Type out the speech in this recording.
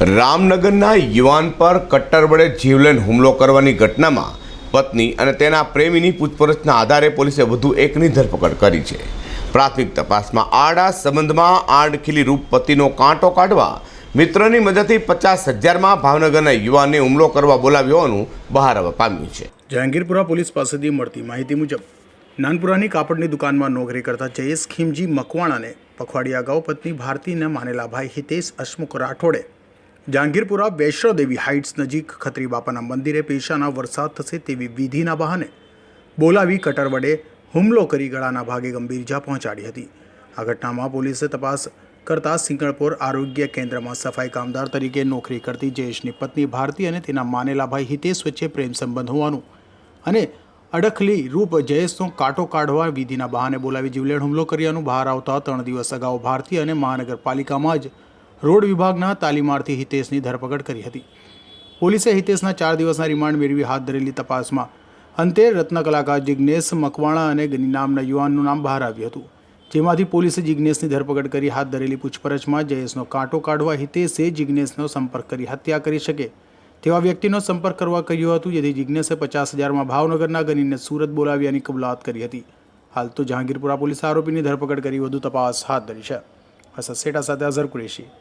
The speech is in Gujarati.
રામનગરના યુવાન પર કટ્ટર વડે જીવલેણ હુમલો કરવાની ઘટનામાં પત્ની અને તેના પ્રેમીની પૂછપરછના આધારે પોલીસે વધુ એકની ધરપકડ કરી છે. પ્રાથમિક તપાસમાં આડા સંબંધમાં આડખીલી રૂપ પતિનો કાંટો કાઢવા મિત્રની મદદથી પચાસ હજારમાં ભાવનગરના યુવાનને હુમલો કરવા બોલાવ્યો હોવાનું બહાર આવવા પામ્યું છે. જહાંગીરપુરા પોલીસ પાસેથી મળતી માહિતી મુજબ, નાનપુરાની કાપડની દુકાનમાં નોકરી કરતા જયેશ ખીમજી મકવાણાને પખવાડિયા અગાઉ પત્ની ભારતીના માનેલા ભાઈ હિતેશ અશમુખ રાઠોડે જહાંગીરપુરા વૈષ્ણોદેવી હાઇટ્સ નજીક ખત્રી બાપાના મંદિરે પેશાના વરસાદ થશે તેવી વિધિના બહાને બોલાવી કટર વડે હુમલો કરી ગળાના ભાગે ગંભીર ઇજા પહોંચાડી હતી. આ ઘટનામાં પોલીસે તપાસ કરતા સિંગણપુર આરોગ્ય કેન્દ્રમાં સફાઈ કામદાર તરીકે નોકરી કરતી જયેશની પત્ની ભારતી અને તેના માનેલા ભાઈ હિતેશ વચ્ચે પ્રેમ સંબંધ હોવાનું અને અડખલી રૂપ જયેશનો કાંટો કાઢવા વિધિના બહાને બોલાવી જીવલેણ હુમલો કર્યાનું બહાર આવતા ત્રણ દિવસ અગાઉ ભારતીય અને મહાનગરપાલિકામાં જ રોડ વિભાગના તાલીમાર્થી હિતેશની ધરપકડ કરી હતી. પોલીસે હિતેશના ચાર દિવસના રિમાન્ડ મેળવી હાથ ધરેલી તપાસમાં અંતે રત્ન કલાકાર જિજ્ઞેશ મકવાણા અને ગની નામના યુવાનનું નામ બહાર આવ્યું હતું. જેમાંથી પોલીસે જિજ્ઞેશની ધરપકડ કરી હાથ ધરેલી પૂછપરછમાં જયેશનો કાંટો કાઢવા હિતેશે જિજ્ઞેશનો સંપર્ક કરી હત્યા કરી શકે તેવા વ્યક્તિનો સંપર્ક કરવા કહ્યું હતું, જેથી જિજ્ઞેશે પચાસ હજારમાં ભાવનગરના ગનીને સુરત બોલાવ્યાની કબૂલાત કરી હતી. હાલ તો જહાંગીરપુરા પોલીસે આરોપીની ધરપકડ કરી વધુ તપાસ હાથ ધરી છે. હસદ સેટા સાથે અઝર કુરેશી.